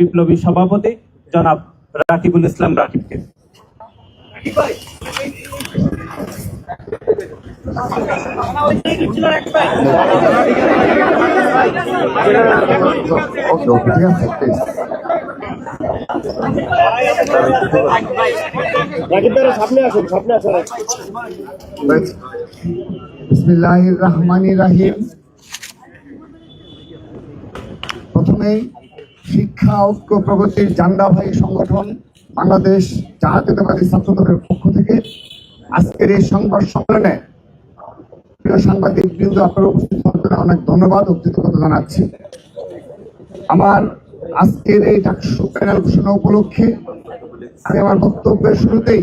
বিপ্লবী সভাপতি জনাব রাকিবুল ইসলাম রাকিবকে। সামনে আসুন সামনে আসুন। রাহিম। প্রথমেই শিক্ষা, ঐক্য, প্রগতির জান্ডা ভাই সংগঠন বাংলাদেশ জাতীয়তাবাদী ছাত্র দলের পক্ষ থেকে আজকের এই সংবাদ সম্মেলনে প্রিয় সাংবাদিক বৃন্দ, আপনারা উপস্থিত হওয়ার অনেক ধন্যবাদ ও কৃতজ্ঞতা জানাচ্ছি। আমার আজকের এই ডাকসু প্যানেল ঘোষণা উপলক্ষে আমি আমার বক্তব্যের শুরুতেই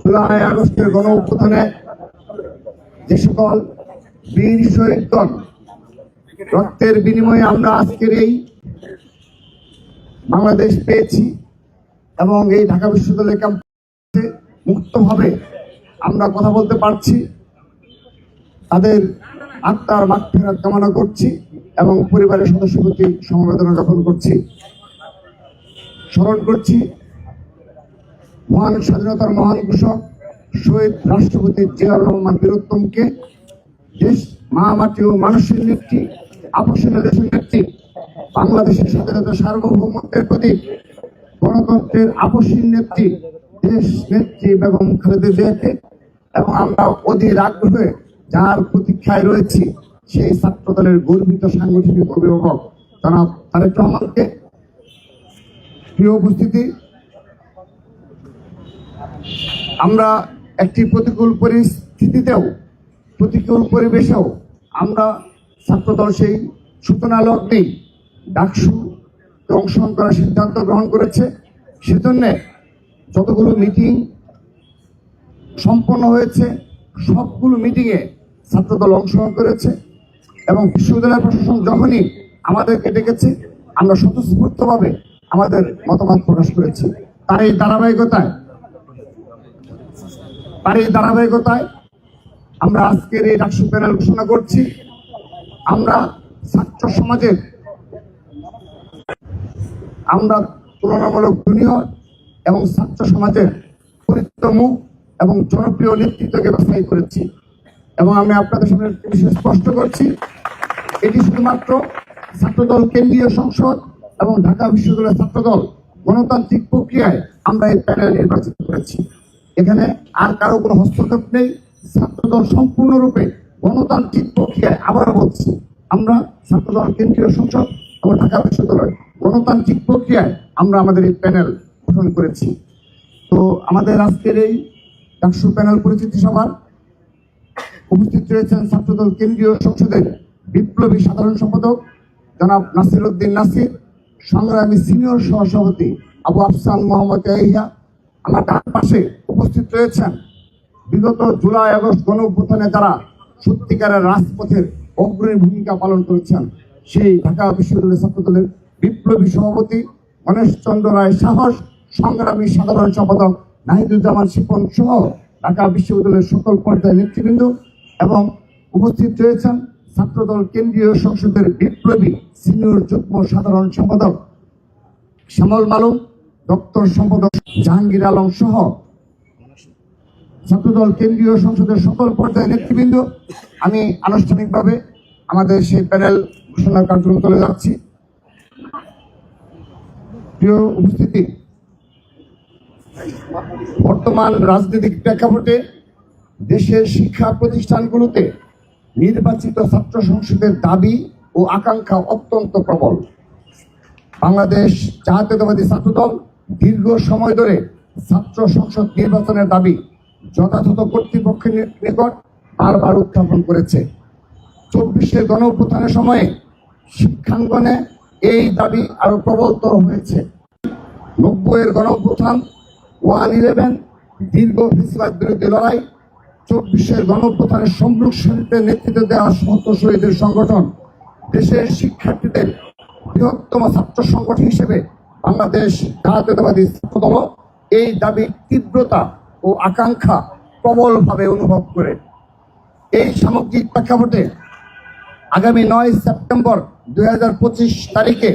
জুলাই আগস্টের গণ অভ্যুত্থানে যে সকল বীর শহীদগণ রক্তের বিনিময়ে আমরা আজকের এই বাংলাদেশ পেয়েছি এবং এই ঢাকা বিশ্ববিদ্যালয় ক্যাম্পাসে মুক্তভাবে আমরা কথা বলতে পারছি। তাদের আত্মার মাঠ ফেরত কামনা করছি এবং পরিবারের সদস্য প্রতি সমবেদনা জ্ঞাপন করছি। স্মরণ করছি, মহান স্বাধীনতার মহান ঘোষক শহীদ রাষ্ট্রপতি জিয়াউর রহমান বীরোত্তমকে দেশ মা মাটি ও মানুষের নেত্রী আপসীন দেশের নেত্রী বাংলাদেশের স্বাধীনতা সার্বভৌমত্বের প্রতি গণতন্ত্রের আপসীন নেত্রী, দেশ নেত্রী বেগম খালেদা জিয়াকে এবং আমরা অধীর আগ্রহে যার প্রতীক্ষায় রয়েছি, সেই ছাত্র দলের গর্বিত সাংগঠনিক অভিভাবক জনাব তারেক রহমানকে। প্রিয় উপস্থিতি, আমরা একটি প্রতিকূল পরিস্থিতিতেও, প্রতিকূল পরিবেশেও আমরা ছাত্রদল সেই সূচনা লগ্নেই ডাকসু অংশগ্রহণ করার সিদ্ধান্ত গ্রহণ করেছে। সেজন্য যতগুলো মিটিং সম্পন্ন হয়েছে, সবগুলো মিটিংয়ে ছাত্রদল অংশগ্রহণ করেছে এবং বিশ্ববিদ্যালয় প্রশাসন যখনই আমাদেরকে ডেকেছে, আমরা স্বতঃস্ফূর্তভাবে আমাদের মতামত প্রকাশ করেছি। তার এই ধারাবাহিকতায়, তার এই ধারাবাহিকতায় আমরা আজকের এই ডাকসু প্যানেল ঘোষণা করছি। আমরা ছাত্র সমাজের আমরা তুলনামূলক জুনিয়র এবং ছাত্র সমাজের পরিচিত মুখ এবং জনপ্রিয় নেতৃত্বকে বাছাই করেছি। এবং আমি আপনাদের সামনে স্পষ্ট করছি। এটি শুধুমাত্র ছাত্রদল কেন্দ্রীয় সংসদ এবং ঢাকা বিশ্ববিদ্যালয়ের ছাত্রদল গণতান্ত্রিক প্রক্রিয়ায় আমরা এই প্যানেল নির্বাচিত করেছি। এখানে আর কারও কোনো হস্তক্ষেপ নেই। ছাত্রদল সম্পূর্ণরূপে গণতান্ত্রিক প্রক্রিয়ায় আবারও বলছি, আমরা ছাত্রদল কেন্দ্রীয় সংসদ এবং ঢাকা বিশ্ববিদ্যালয় গণতান্ত্রিক প্রক্রিয়ায় আমরা আমাদের এই প্যানেল গঠন করেছি। তো আমাদের আজকের এই ডাকসু প্যানেল পরিচিতি সভার উপস্থিত রয়েছেন ছাত্রদল কেন্দ্রীয় সংসদের বিপ্লবী সাধারণ সম্পাদক জনাব নাসির উদ্দিন নাসির, সংগ্রামী সিনিয়র সহসভাপতি আবু আফসান মোহাম্মদ ইয়াহিয়া, আমার ডান পাশে উপস্থিত রয়েছেন বিগত জুলাই আগস্ট গণ অভ্যুত্থানে যারা সত্যিকারের রাজপথের অগ্রণী ভূমিকা পালন করেছেন, সেই ঢাকা বিশ্ববিদ্যালয় ছাত্রদলের বিপ্লবী সভাপতি গণেশ চন্দ্র রায় সাহস, সংগ্রামী সাধারণ সম্পাদক নাহিদুজ্জামান শিপন সহ ঢাকা বিশ্ববিদ্যালয়ের সকল পর্যায়ের নেতৃবৃন্দ এবং উপস্থিত রয়েছেন ছাত্রদল কেন্দ্রীয় সংসদের বিপ্লবী সিনিয়র যুগ্ম সাধারণ সম্পাদক শ্যামল মালুম, দপ্তর সম্পাদক জাহাঙ্গীর আলম সহ ছাত্রদল কেন্দ্রীয় সংসদের সকল পর্যায়ের নেতৃবৃন্দ। আমি আনুষ্ঠানিকভাবে আমাদের সেই প্যানেল ঘোষণার কার্যক্রম চলে যাচ্ছি। প্রিয় উপস্থিতি। বর্তমান রাজনৈতিক প্রেক্ষাপটে দেশের শিক্ষা প্রতিষ্ঠানগুলোতে নির্বাচিত ছাত্র সংসদের দাবি ও আকাঙ্ক্ষা অত্যন্ত প্রবল। বাংলাদেশ জাতীয়তাবাদী ছাত্রদল দীর্ঘ সময় ধরে ছাত্র সংসদ নির্বাচনের দাবি যথাযথ কর্তৃপক্ষের নিকট বারবার উত্থাপন করেছে। চব্বিশের গণ সময়ে শিক্ষাঙ্গনে এই দাবি আরও প্রবলতর হয়েছে। নব্বইয়ের গণ অভ্যুত্থান ওয়ান ইলেভেন, দীর্ঘ ফেসিবাদ বিরোধী লড়াই, চব্বিশের গণ অভ্যুত্থানের সম্মুখ শহীদদের নেতৃত্ব দেওয়া সমস্ত শহীদের সংগঠন, দেশের শিক্ষার্থীদের বৃহত্তম ছাত্র সংগঠন হিসেবে বাংলাদেশ জাতীয়তাবাদী ছাত্রদল এই দাবির তীব্রতা ও আকাঙ্ক্ষা প্রবলভাবে অনুভব করে। এই সামগ্রিক প্রেক্ষাপটে আগামী নয় সেপ্টেম্বর দুই হাজার পঁচিশ তারিখে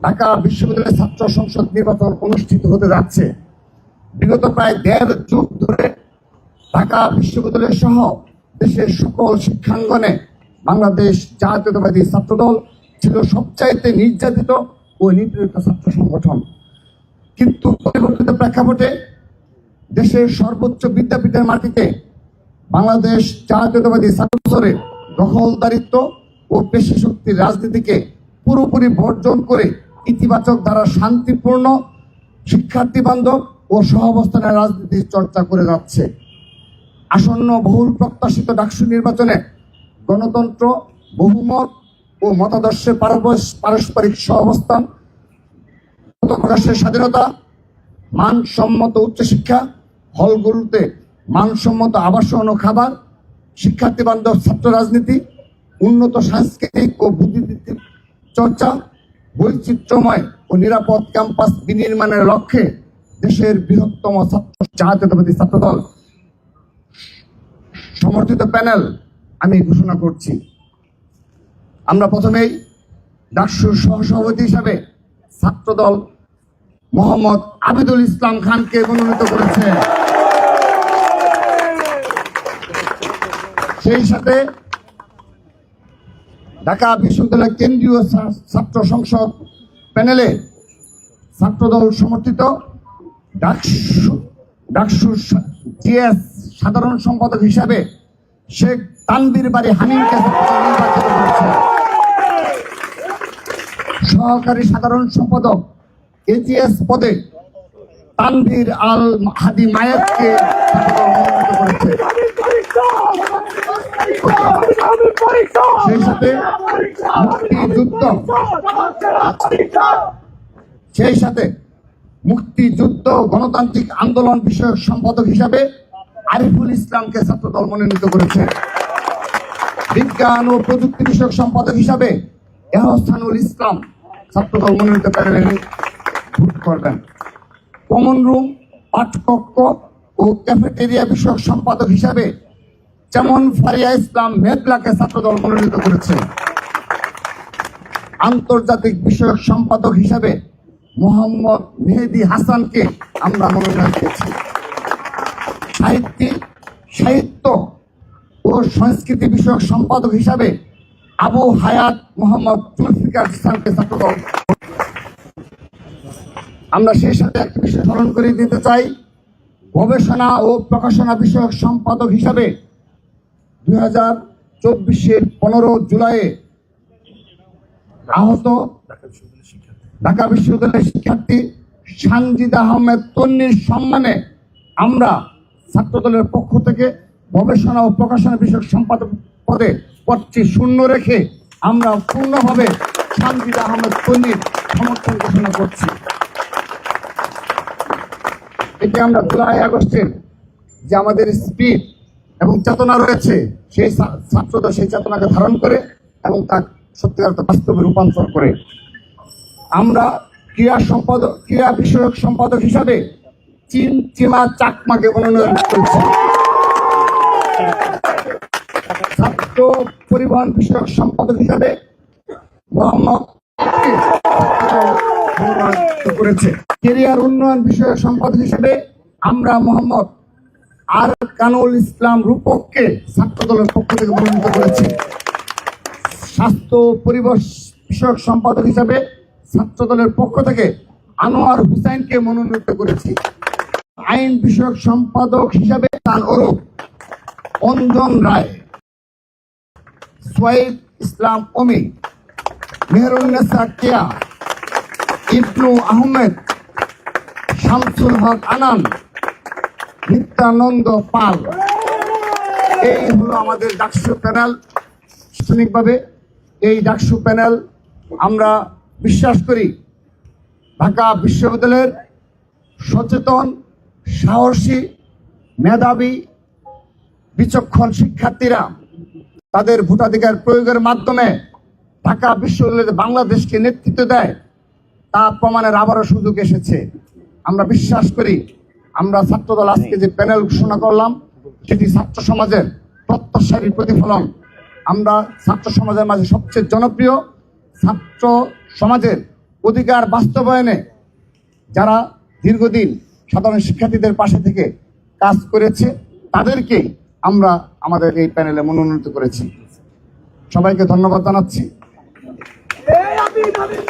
ঢাকা বিশ্ববিদ্যালয়ের ছাত্র সংসদ নির্বাচন অনুষ্ঠিত হতে যাচ্ছে। বিগত প্রায় দেড় যুগ ধরে ঢাকা বিশ্ববিদ্যালয় সহ দেশের সকল শিক্ষাঙ্গনে বাংলাদেশ জাতীয়তাবাদী ছাত্রদল ছিল সবচাইতে নির্যাতিত ও নিপীড়িত ছাত্র সংগঠন। কিন্তু পরিবর্তিত প্রেক্ষাপটে দেশের সর্বোচ্চ বিদ্যাপীঠের মাটিতে বাংলাদেশ জাতীয়তাবাদী ছাত্রসরে দখলদারিত্ব ও পেশি শক্তির রাজনীতিকে পুরোপুরি বর্জন করে ইতিবাচক দ্বারা শান্তিপূর্ণ, শিক্ষার্থী বান্ধব ও সহাবস্থানের রাজনীতির চর্চা করে যাচ্ছে। আসন্ন বহুল প্রত্যাশিত ডাকসু নির্বাচনে গণতন্ত্র, বহুমত ও মতাদর্শে পারস্পরিক সহাবস্থান, প্রকাশের স্বাধীনতা, মানসম্মত উচ্চশিক্ষা, হলগুলোতে মানসম্মত আবাসন ও খাবার, শিক্ষার্থী বান্ধব ছাত্র রাজনীতি উন্নত সাংস্কৃতিক ও বুদ্ধিবৃত্তিক চর্চা, বৈচিত্র্যময় ও নিরাপদ ক্যাম্পাস বিনির্মাণের লক্ষ্যে দেশের বৃহত্তম ছাত্র জাতীয়তাবাদী ছাত্রদল। সমর্থিত প্যানেল আমি ঘোষণা করছি। আমরা প্রথমেই ডাকসুর সহসভাপতি হিসাবে ছাত্রদল মোহাম্মদ আবিদুল ইসলাম খানকে মনোনীত করেছে। সেই সাথে ঢাকা বিশ্ববিদ্যালয় কেন্দ্রীয় ছাত্র সংসদ প্যানেলে ছাত্রদল সমর্থিত। ডাকসু জিএস সাধারণ সম্পাদক হিসাবে শেখ তানবির বাড়ি নির্বাচিত করেছে সহকারী সাধারণ সম্পাদক এজিএস পদে তানভীর আল হাদি মায়েতকে করেছে। সেই সাথে মুক্তিযুদ্ধ সেই সাথে মুক্তিযুদ্ধ গণতান্ত্রিক আন্দোলন বিষয়ক সম্পাদক হিসাবে আরিফুল ইসলামকে ছাত্রদল মনোনীত করেছে। বিজ্ঞান ও প্রযুক্তি বিষয়ক সম্পাদক হিসাবে এহসানুল ইসলাম ছাত্রদল মনোনীত প্যানেলে ভোট করবেন। কমন রুম পাঠকক্ষ ও ক্যাফেটেরিয়া বিষয়ক সম্পাদক হিসাবে যেমন ফারিয়া ইসলাম মেঘলাকে ছাত্রদল মনোনীত করেছে। আন্তর্জাতিক বিষয়ক সম্পাদক হিসাবে মোহাম্মদ মেহেদি হাসানকে আমরা মনোনয়ন দিয়েছি সাহিত্যিক সাহিত্য ও সংস্কৃতি বিষয়ক সম্পাদক হিসাবে আবু হায়াত মোহাম্মদ জুলফিকার ইসলামকে ছাত্রদল আমরা সেই সাথে একটা বিষয় স্মরণ করে দিতে চাই। গবেষণা ও প্রকাশনা বিষয়ক সম্পাদক হিসাবে দুই হাজার চব্বিশের পনেরো জুলাইয়ে আহত ঢাকা বিশ্ববিদ্যালয়ের শিক্ষার্থী সানজিদ আহমেদ তন্নির সম্মানে আমরা ছাত্রদলের পক্ষ থেকে গবেষণা ও প্রকাশনা বিষয়ক সম্পাদক পদে পদটি শূন্য রেখে আমরা পূর্ণভাবে সানজিদ আহমেদ তন্নির সমর্থন ঘোষণা করছি। এটি আমরা জুলাই আগস্টের যে আমাদের স্পিড এবং চেতনা রয়েছে, সেই ছা- ছাত্রদল সেই চেতনাকে ধারণ করে এবং তা সত্যিকার বাস্তবে রূপান্তর করে। আমরা ক্রীড়া সম্পাদক ক্রীড়া বিষয়ক সম্পাদক হিসাবে চীন, চিমা, চাকমাকে মনোনয়ন করেছি। ছাত্র পরিবহন বিষয়ক সম্পাদক হিসাবে মোহাম্মদ করেছে। কেরিয়ার উন্নয়ন বিষয়ক সম্পাদক হিসেবে আমরা মোহাম্মদ আর কানুল ইসলাম রূপককে ছাত্রদলের পক্ষ থেকে মনোনীত করেছি। স্বাস্থ্য পরিবেশ বিষয়ক সম্পাদক হিসাবে ছাত্রদলের পক্ষ থেকে আনোয়ার হুসাইনকে মনোনীত করেছি। আইন বিষয়ক সম্পাদক হিসাবে তার ওরফ অঞ্জন রায়, সোয়েব ইসলাম অমি মেহরুন্নেসা কেয়া, ইবনু আহমেদ, শামসুল হক আনান নিত্যানন্দ পাল। এই হলো আমাদের ডাকসু প্যানেল। আনুষ্ঠানিকভাবে এই ডাকসু প্যানেল আমরা বিশ্বাস করি, ঢাকা বিশ্ববিদ্যালয়ের সচেতন, সাহসী, মেধাবী, বিচক্ষণ শিক্ষার্থীরা তাদের ভোটাধিকার প্রয়োগের মাধ্যমে ঢাকা বিশ্ববিদ্যালয়ে বাংলাদেশকে নেতৃত্ব দেয়, তা প্রমাণের আবারও সুযোগ এসেছে। আমরা বিশ্বাস করি আমরা ছাত্রদল আজকে যে প্যানেল ঘোষণা করলাম, সেটি ছাত্র সমাজের প্রত্যাশারই প্রতিফলন। আমরা ছাত্র সমাজের মাঝে সবচেয়ে জনপ্রিয় ছাত্র সমাজের অধিকার বাস্তবায়নে যারা দীর্ঘদিন সাধারণ শিক্ষার্থীদের পাশে থেকে কাজ করেছে, তাদেরকেই আমরা আমাদের এই প্যানেলে মনোনীত করেছি। সবাইকে ধন্যবাদ জানাচ্ছি।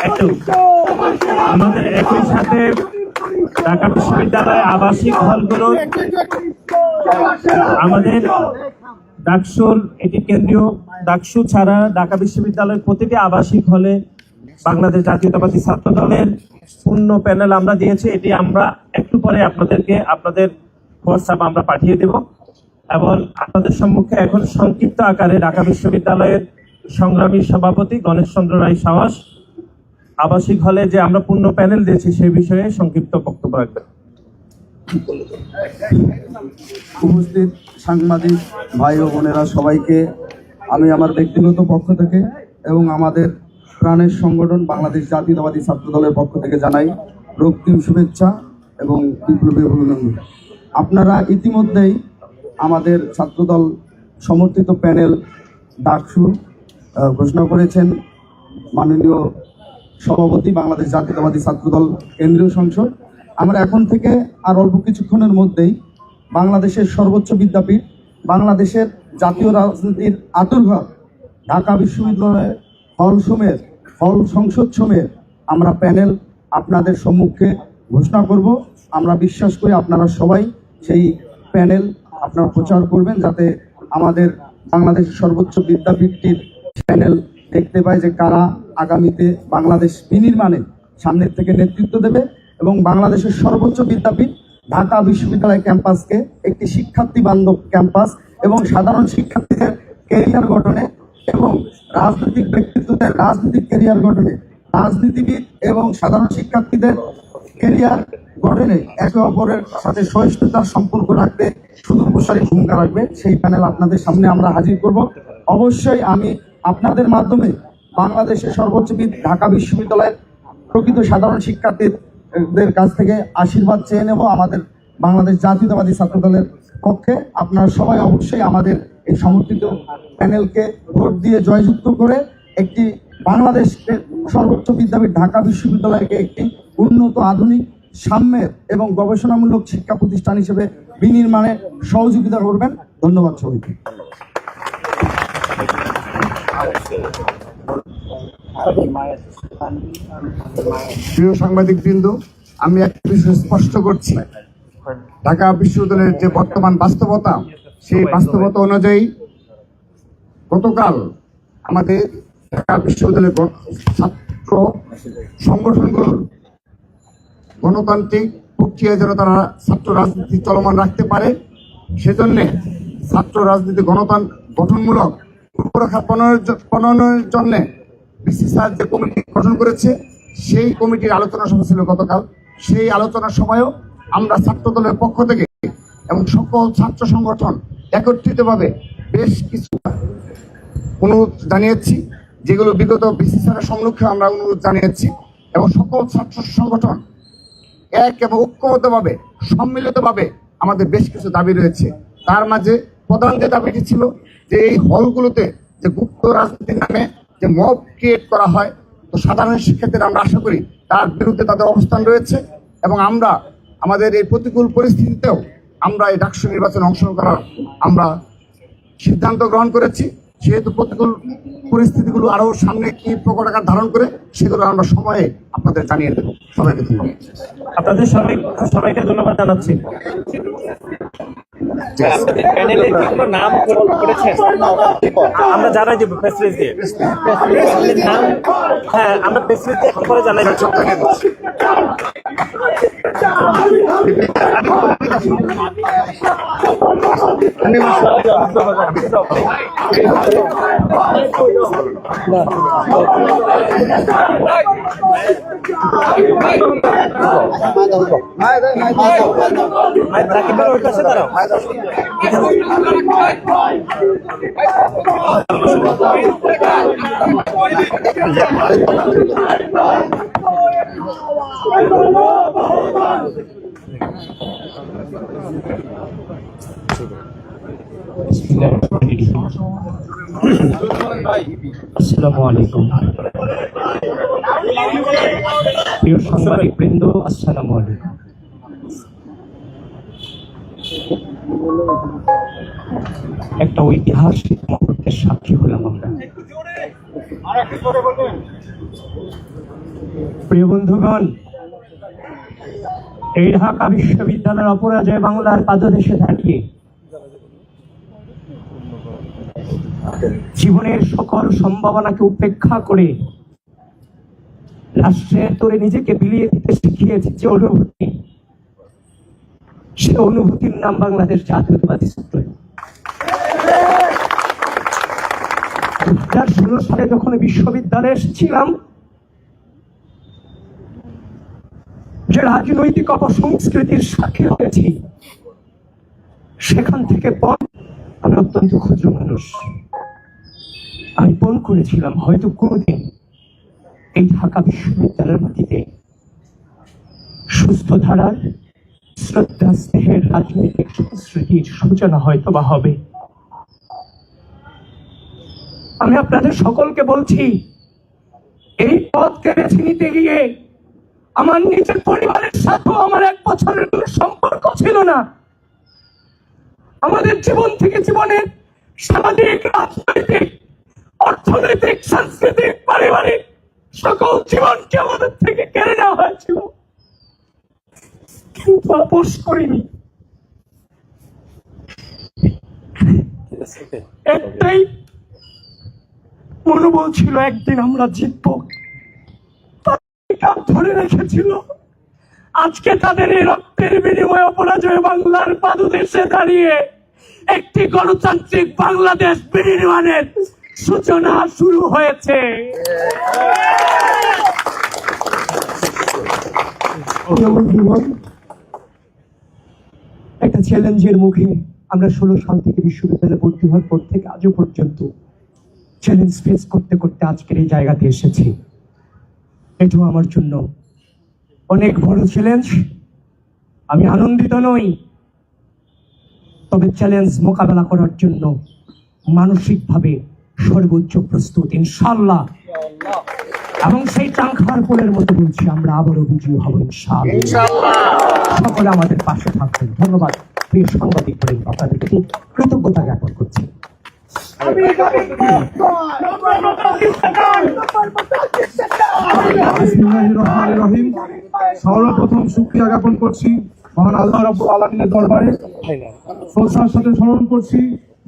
একটু আমাদের একই সাথে ঢাকা বিশ্ববিদ্যালয় আবাসিক হলগুলো আমাদের ডাকসুর এটি কেন্দ্রীয় ডাকসু ছাড়া ঢাকা বিশ্ববিদ্যালয়ের প্রতিটি আবাসিক হলে বাংলাদেশ জাতীয়তাবাদী ছাত্র দলের পূর্ণ প্যানেল আমরা দিয়েছি। এটি আমরা একটু পরে আপনাদেরকে আপনাদের হোয়াটসঅ্যাপ আমরা পাঠিয়ে দেব। এবং আপনাদের সম্মুখে এখন সংক্ষিপ্ত আকারে ঢাকা বিশ্ববিদ্যালয়ের সংগ্রামী সভাপতি গণেশ চন্দ্র রায় সাহস আবাসিক হলে যে আমরা পূর্ণ প্যানেল দিয়েছি সেই বিষয়ে সংক্ষিপ্ত বক্তব্য রাখবেন। উপস্থিত সাংবাদিক ভাই ও বোনেরা সবাইকে আমি আমার ব্যক্তিগত পক্ষ থেকে এবং আমাদের প্রাণের সংগঠন বাংলাদেশ জাতীয়তাবাদী ছাত্র দলের পক্ষ থেকে জানাই রক্তিম শুভেচ্ছা এবং বিপ্লবী অভিনন্দন। আপনারা ইতিমধ্যেই আমাদের ছাত্রদল সমর্থিত প্যানেল ডাকসু ঘোষণা করেছেন মাননীয় সভাপতি বাংলাদেশ জাতীয়তাবাদী ছাত্রদল কেন্দ্রীয় সংসদ। আমরা এখন থেকে আর অল্প কিছুক্ষণের মধ্যেই বাংলাদেশের সর্বোচ্চ বিদ্যাপীঠ, বাংলাদেশের জাতীয় রাজনীতির আতুরঘর ঢাকা বিশ্ববিদ্যালয়ের হল সমেত হল সংসদ সমেত আমরা প্যানেল আপনাদের সম্মুখে ঘোষণা করব। আমরা বিশ্বাস করি আপনারা সবাই সেই প্যানেল আপনারা প্রচার করবেন যাতে আমাদের বাংলাদেশের সর্বোচ্চ বিদ্যাপীঠটির প্যানেল দেখতে পাই যে কারা আগামীতে বাংলাদেশ বিনির্মাণে সামনের থেকে নেতৃত্ব দেবে এবং বাংলাদেশের সর্বোচ্চ বিদ্যাপীঠ ঢাকা বিশ্ববিদ্যালয় ক্যাম্পাসকে একটি শিক্ষার্থী বান্ধব ক্যাম্পাস এবং সাধারণ শিক্ষার্থীদের ক্যারিয়ার গঠনে এবং রাজনৈতিক ব্যক্তিত্বদের রাজনৈতিক ক্যারিয়ার গঠনে, রাজনীতিবিদ এবং সাধারণ শিক্ষার্থীদের ক্যারিয়ার গঠনে একে অপরের সাথে সহিষ্ণুতার সম্পর্ক রাখতে শুধু প্রসারী ভূমিকা রাখবে। সেই প্যানেল আপনাদের সামনে আমরা হাজির করব। অবশ্যই আমি আপনাদের মাধ্যমে বাংলাদেশের সর্বোচ্চ বিদ ঢাকা বিশ্ববিদ্যালয়ের প্রকৃত সাধারণ শিক্ষার্থীদের কাছ থেকে আশীর্বাদ চেয়ে নেব আমাদের বাংলাদেশ জাতীয়তাবাদী ছাত্র দলের পক্ষে। আপনারা সবাই অবশ্যই আমাদের এই সমর্থিত প্যানেলকে ভোট দিয়ে জয়যুক্ত করে একটি বাংলাদেশের সর্বোচ্চ বিদ্যাপীঠ ঢাকা বিশ্ববিদ্যালয়কে একটি উন্নত, আধুনিক, সাম্যের এবং গবেষণামূলক শিক্ষা প্রতিষ্ঠান হিসেবে বিনির্মাণে সহযোগিতা করবেন। ধন্যবাদ সবাইকে। প্রিয় সাংবাদিক বৃন্দ আমি একটা বিষয় স্পষ্ট করছি। ঢাকা বিশ্ববিদ্যালয়ের যে বর্তমান বাস্তবতা, সেই বাস্তবতা অনুযায়ী গতকাল আমাদের ঢাকা বিশ্ববিদ্যালয়ের ছাত্র সংগঠনগুলোর গণতান্ত্রিক প্রক্রিয়া যেন তারা ছাত্র রাজনীতি চলমান রাখতে পারে, সেজন্যে ছাত্র রাজনীতি গণতন্ত্র গঠনমূলক রূপরেখা প্রণয়নের জন্য বিসিসিআই যে কমিটি গঠন করেছে, সেই কমিটির আলোচনা সভা ছিল গতকাল। সেই আলোচনার সময়ও আমরা ছাত্র দলের পক্ষ থেকে এবং সকল ছাত্র সংগঠন একত্রিতভাবে বেশ কিছু অনুরোধ জানিয়েছি, যেগুলো বিগত বিসিসিআই সম্মুখে আমরা অনুরোধ জানিয়েছি এবং সকল ছাত্র সংগঠন এক এবং ঐক্যবদ্ধভাবে, সম্মিলিতভাবে আমাদের বেশ কিছু দাবি রয়েছে। তার মাঝে প্রধান যে দাবিটি ছিল, যে এই হলগুলোতে যে গুপ্ত রাজনীতির নামে যে মব ক্রিয়েট করা হয়, তো সাধারণ শিক্ষার্থীরা আমরা আশা করি তার বিরুদ্ধে তাদের অবস্থান রয়েছে এবং আমরা আমাদের এই প্রতিকূল পরিস্থিতিতেও আমরা এই ডাকসু নির্বাচনে অংশগ্রহণ করার আমরা সিদ্ধান্ত গ্রহণ করেছি। সেহেতু প্রতিকূল পরিস্থিতিগুলো আরও সামনে কি প্রকট আকার ধারণ করে, সেগুলো আমরা সময়ে আপনাদের জানিয়ে দেবো। সবাইকে ধন্যবাদ। আপনাদের সবাই সবাইকে ধন্যবাদ জানাচ্ছি। নাম আমরা জানাই দিব প্রেস দিয়ে। নাম হ্যাঁ আমরা প্রেস দিয়ে একটু জানাই দিচ্ছি। ভাই, রাকিব আসসালামু আলাইকুম। প্রিয় সাংবাদিক বৃন্দ আসসালামু আলাইকুম। একটা ঐতিহাসিক মুহূর্তের সাক্ষী হলাম আমরা। প্রিয় বন্ধুগণ এই ঢাকা বিশ্ববিদ্যালয়ের অপরাজয় বাংলার পাদদেশে দাঁড়িয়ে জীবনের সকল সম্ভাবনাকে উপেক্ষা করে রাষ্ট্রের তোরে নিজেকে বিলিয়ে দিতে শিখিয়েছে যে অনুভূতি, সে অনুভূতির নাম বাংলাদেশ জাতীয়তাবাদী ষোলো সালে যখন বিশ্ববিদ্যালয়ে এসেছিলাম যে রাজনৈতিক অপসংস্কৃতির সাক্ষী হয়েছি, সেখান থেকে পর আমি অত্যন্ত ক্ষুদ্র মানুষ। আমি পণ করেছিলাম, হয়তো কোনোদিন এই ঢাকা বিশ্ববিদ্যালয়ের মাটিতে সুস্থ ধারার, শ্রদ্ধা স্নেহের রাজনৈতিক সংস্কৃতির সূচনা হয়তো বা হবে। আমি আপনাদের সকলকে বলছি, এই পথকে বেছে নিতে গিয়ে আমার নিজের পরিবারের সাথেও আমার এক বছরের কোনো সম্পর্ক ছিল না। আমাদের জীবন থেকে জীবনের সামাজিক রাজনৈতিক অর্থনৈতিক সাংস্কৃতিক পারিবারিক সকল জীবনকে আমাদের থেকে কেড়ে নেওয়া হয়েছিল। কিন্তু আপোষ করিনি। একটাই মনোবল ছিল একদিন আমরা জিতবো। কাপ ধরে রেখেছিল। আজকে তাদের এই রক্তের বিনিময়ে অপরাজয় বাংলার পাদদেশে দাঁড়িয়ে একটি গণতান্ত্রিক বাংলাদেশ বিনির্মাণের সূচনা শুরু হয়েছে। একটা চ্যালেঞ্জের মুখে আমরা ষোলো সাল থেকে বিশ্ববিদ্যালয়ে ভর্তি হওয়ার পর থেকে আজও পর্যন্ত চ্যালেঞ্জ ফেস করতে করতে আজকের এই জায়গাতে এসেছি। এটাও আমার জন্য। অনেক বড় চ্যালেঞ্জ আমি আনন্দিত নই। তবে চ্যালেঞ্জ মোকাবেলা করার জন্য মানসিকভাবে সর্বোচ্চ প্রস্তুত ইনশাল্লাহ এবং সেই টাঙ্কার পোলের মতো বলছি আমরা আবারও বিজয়ী হব ইনশাল্লাহ সকলে আমাদের পাশে থাকবেন। ধন্যবাদ। প্রিয় সাংবাদিক আপনাদেরকে কৃতজ্ঞতা জ্ঞাপন করছি। সর্বপ্রথম শুকরিয়া জ্ঞাপন করছি মহান আল্লাহ রাব্বুল দরবারে। শ্রদ্ধার সাথে স্মরণ করছি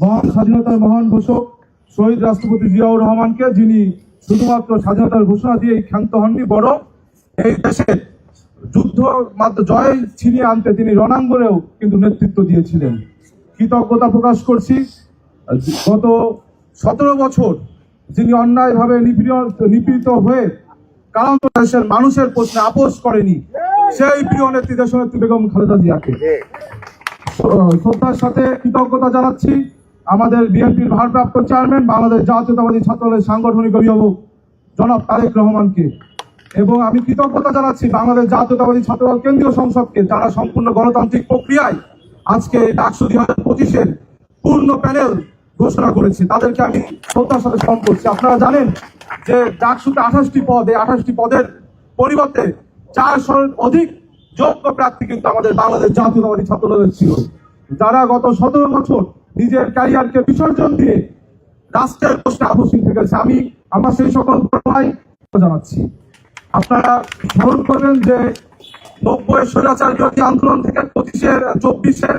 মহান স্বাধীনতার মহান ঘোষক শহীদ রাষ্ট্রপতি জিয়াউর রহমানকে, যিনি শুধুমাত্র স্বাধীনতার ঘোষণা দিয়ে ক্ষান্ত হননি, বরং এই দেশের যুদ্ধ মাত্র জয় ছিনিয়ে আনতে তিনি রণাঙ্গনেও কিন্তু নেতৃত্ব দিয়েছিলেন। কৃতজ্ঞতা প্রকাশ করছি। গত সতেরো বছর যিনি অন্যায়ভাবে নিপীড়িত হয়ে কারণ দেশের মানুষের প্রশ্নে আপোষ করেনি, সেই প্রিয় নেত্রী দেশনেত্রী বেগম খালেদা জিয়াকে। শ্রদ্ধার সাথে কৃতজ্ঞতা জানাচ্ছি আমাদের বিএনপির ভারপ্রাপ্ত চেয়ারম্যান, বাংলাদেশ জাতীয়তাবাদী ছাত্রদলের সাংগঠনিক অভিভাবক জনাব তারেক রহমানকে। এবং আমি কৃতজ্ঞতা জানাচ্ছি বাংলাদেশ জাতীয়তাবাদী ছাত্রদল কেন্দ্রীয় সংসদকে, যারা সম্পূর্ণ গণতান্ত্রিক প্রক্রিয়ায় আজকে ডাকসু দুই হাজার পঁচিশের পূর্ণ প্যানেল ঘোষণা করেছে। তাদেরকে আমি শ্রদ্ধার সাথে স্মরণ করছি। আপনারা জানেন যে ডাকসুতে আঠাশটি পদ এই আঠাশটি পদের পরিবর্তে চারশোর অধিক যোগ্য প্রার্থী কিন্তু আমাদের বাংলাদেশ জাতীয়তাবাদী ছাত্রদলের ছিল। যারা গত সতেরো বছর নিজের ক্যারিয়ারকে বিসর্জন দিয়ে রাষ্ট্রের প্রশ্নে আপোষহীন থেকেছে আমি আমার সেই সকল ভাই জানাচ্ছি। আপনারা স্মরণ করবেন যে নব্বই স্বৈরাচার বিরোধী আন্দোলন থেকে পঁচিশের, চব্বিশের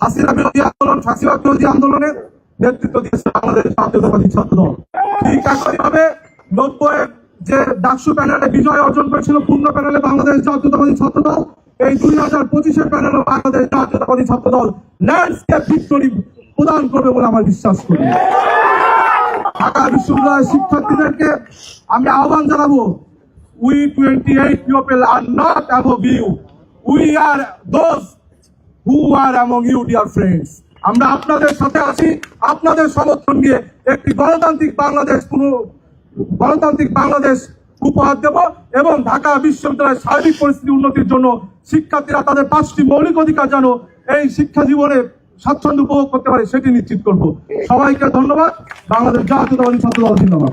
হাসিনা বিরোধী আন্দোলন, ফাঁসিবাদ বিরোধী আন্দোলনের নেতৃত্ব দিয়েছে বাংলাদেশ জাতীয়তাবাদী ছাত্র দল ঠিক একইভাবে নব্বই যে ডাকসু প্যানেলে বিজয় অর্জন করেছিল পূর্ণ প্যানেলে বাংলাদেশ জাতীয়তাবাদী ছাত্র দল এই দুই হাজার পঁচিশের প্যানেলে বাংলাদেশ জাতীয়তাবাদী ছাত্র দল ল্যান্ডস্কেপ ভিক্টোরি প্রদান করবে বলে আমার বিশ্বাস করি। ঢাকা বিশ্ববিদ্যালয়ের শিক্ষার্থীদেরকে আমি আহ্বান জানাব we twenty eight people are not above you we are those who are among you dear friends আমরা আপনাদের সাথে আছি। আপনাদের সমর্থন নিয়ে একটি গণতান্ত্রিক বাংলাদেশ গণতান্ত্রিক বাংলাদেশ উপহার দেব এবং ঢাকা বিশ্ববিদ্যালয়ের সার্বিক পরিস্থিতি উন্নতির জন্য শিক্ষার্থীরা তাদের পাঁচটি মৌলিক অধিকার যেন এই শিক্ষা জীবনে স্বাচ্ছন্দ্য উপভোগ করতে পারে, সেটি নিশ্চিত করব। সবাইকে ধন্যবাদ। বাংলাদেশ জাতীয়তাবাদী জিন্দাবাদ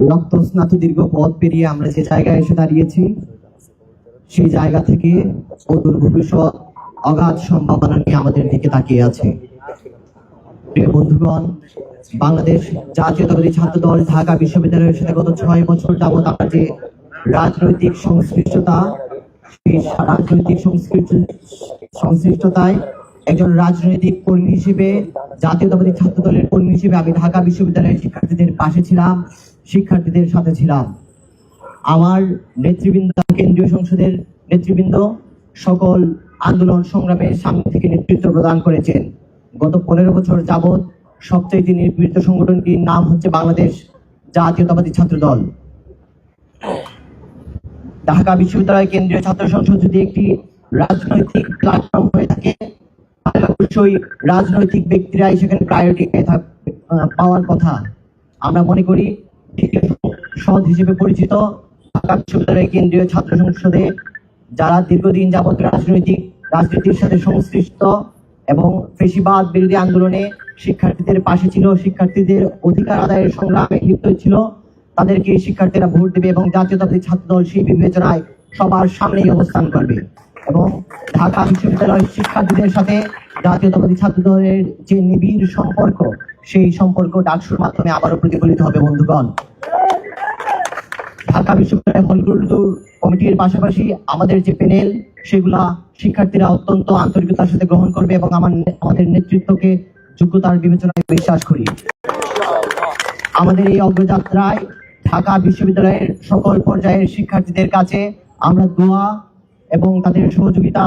রক্তস্নাত দীর্ঘ পথ পেরিয়ে আমরা যে জায়গায় এসে দাঁড়িয়েছি, সেই জায়গা থেকে অদূর ভবিষ্যৎ অগাধ সম্ভাবনা নিয়ে আমাদের দিকে তাকিয়ে আছে। প্রিয় বন্ধুগণ, বাংলাদেশ জাতীয়তাবাদী ছাত্র দল ঢাকা বিশ্ববিদ্যালয়ের সাথে গত ছয় বছর যাবৎ আমরা যে রাজনৈতিক সংশ্লিষ্টতা, সেই রাজনৈতিক সংশ্লিষ্ট- সংশ্লিষ্টতায় একজন রাজনৈতিক কর্মী হিসেবে, জাতীয়তাবাদী ছাত্র দলের কর্মী হিসেবে আমি ঢাকা বিশ্ববিদ্যালয়ের শিক্ষার্থীদের পাশে ছিলাম। শিক্ষার্থীদের সাথে ছিলাম। আমার নেতৃবৃন্দ, কেন্দ্রীয় সংসদের নেতৃবৃন্দ সকল আন্দোলন সংগ্রামে সামনে থেকে নেতৃত্ব প্রদান করেছেন। গত পনেরো বছর যাবৎ সবচেয়ে নির্বৃত সংগঠনটির নাম হচ্ছে বাংলাদেশ জাতীয়তাবাদী ছাত্র দল ঢাকা বিশ্ববিদ্যালয় কেন্দ্রীয় ছাত্র সংসদ যদি একটি রাজনৈতিক প্ল্যাটফর্ম হয়ে থাকে, তাহলে অবশ্যই রাজনৈতিক ব্যক্তিরাই সেখানে প্রায়োরিটি পাওয়ার কথা। আমরা মনে করি সদ হিসেবে পরিচিত ঢাকা বিশ্ববিদ্যালয় কেন্দ্রীয় ছাত্র সংসদে যারা দীর্ঘদিন যাবত রাজনৈতিক, রাজনীতির সাথে সংশ্লিষ্ট এবং ফেসিবাদ বিরোধী আন্দোলনে শিক্ষার্থীদের পাশে ছিল, শিক্ষার্থীদের অধিকার আদায়ের সংগ্রামে লিপ্ত ছিল, তাদেরকে শিক্ষার্থীরা ভোট দেবে এবং জাতীয়তাবাদী ছাত্র দল সেই বিবেচনায় সবার সামনেই অবস্থান করবে। এবং ঢাকা বিশ্ববিদ্যালয়ের শিক্ষার্থীদের সাথে জাতীয়তাবাদী ছাত্র দলের যে নিবিড় সম্পর্ক, সেই সম্পর্ক ডাকসুর মাধ্যমে আবারও প্রতিফলিত হবে, বন্ধুগণ। ঢাকা বিশ্ববিদ্যালয় হলগুলো কমিটির পাশাপাশি আমাদের যে প্যানেল, সেগুলা শিক্ষার্থীরা অত্যন্ত আন্তরিকতার সাথে গ্রহণ করবে এবং আমার আমাদের নেতৃত্বকে যোগ্যতার বিবেচনায় বিশ্বাস করি। আমাদের এই অগ্রযাত্রায় ঢাকা বিশ্ববিদ্যালয়ের সকল পর্যায়ের শিক্ষার্থীদের কাছে আমরা দোয়া এবং তাদের সহযোগিতা,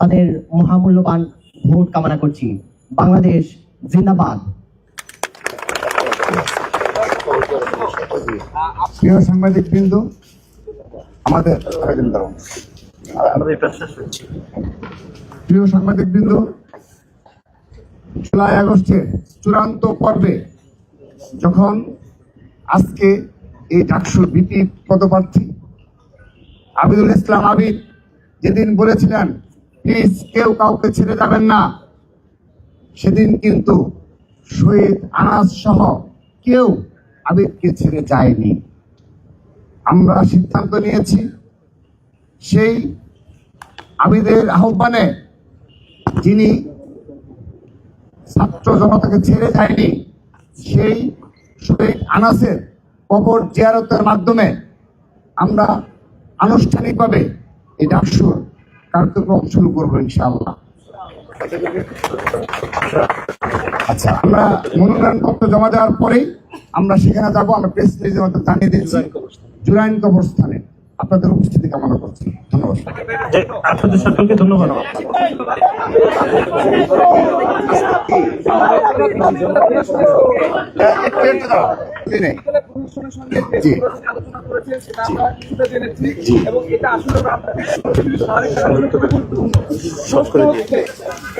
তাদের মহামূল্যবান ভোট কামনা করছি। বাংলাদেশ জিন্দাবাদ। প্রিয় সাংবাদিক বিন্দু আমাদের প্রিয় সাংবাদিক বিন্দু জুলাই আগস্টের চূড়ান্ত পর্বে যখন আজকে এই ডাকসুর বিপি পদপ্রার্থী আবিদুল ইসলাম আবিদ যেদিন বলেছিলেন, প্লিজ কেউ কাউকে ছেড়ে যাবেন না। সেদিন কিন্তু শহীদ আনাজ সহ কেউ আবিদকে ছেড়ে যায়নি। আমরা সিদ্ধান্ত নিয়েছি, সেই আবিদের আহ্বানে যিনি ছাত্র জনতাকে ছেড়ে যায়নি, সেই শহীদ আনাসের কবর জিয়ারতের মাধ্যমে আমরা আনুষ্ঠানিকভাবে এই আসুন কার্যক্রম শুরু করব ইনশাআল্লাহ। আচ্ছা আমরা মনোনয়ন পত্র জমা দেওয়ার পরেই আমরা সেখানে যাব, আমরা প্রেস জানিয়ে দিচ্ছি। জুরাইন কবরস্থানে। আপনাদের উপস্থিতি কামনা করছি। ধন্যবাদ। যে আপনাদের সকলকে ধন্যবাদ। একটু একটু দাও। জি, নেই। জি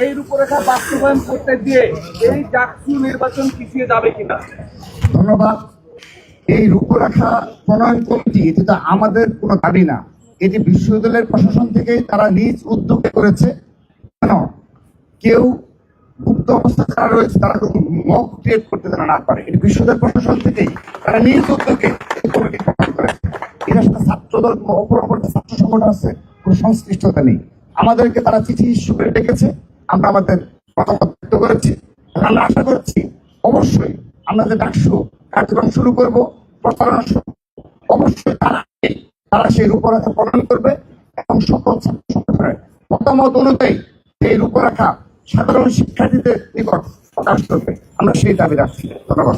এই রূপরেখা বাস্তবায়ন করতে দিয়ে এই ডাকসু নির্বাচন পিছিয়ে যাবে কিনা? ধন্যবাদ। এই রূপরেখা প্রণয়ন কমিটি, এটি তো আমাদের কোনো দাবি না। এটি বিশ্ববিদ্যালয়ের প্রশাসন থেকেই তারা নিজ উদ্যোগে করেছে। কেন? কেউ গুপ্ত অবস্থা যারা রয়েছে, তারা কোনো মক ক্রিয়েট করতে যেন না পারে। এটি বিশ্ববিদ্যালয় প্রশাসন থেকেই তারা নিজ উদ্যোগে কমিটি গঠন করেছে। ছাত্রদল অপর অপর ছাত্র সংগঠন আছে, কোনো সংশ্লিষ্টতা নেই। আমাদেরকে তারা চিঠি করে ডেকেছে। আমরা আমাদের মতামত ব্যক্ত করেছি। আমরা আশা করছি, অবশ্যই আমরা যে ডাকসু কার্যক্রম শুরু করব, প্রচারণা শুরু। অবশ্যই তারা তারা সেই রূপরেখা প্রণয়ন করবে এবং সকল ছাত্র মতামত অনুযায়ী সেই রূপরেখা সাধারণ শিক্ষার্থীদের নিকট প্রকাশ করবে। আমরা সেই দাবি রাখছি। ধন্যবাদ।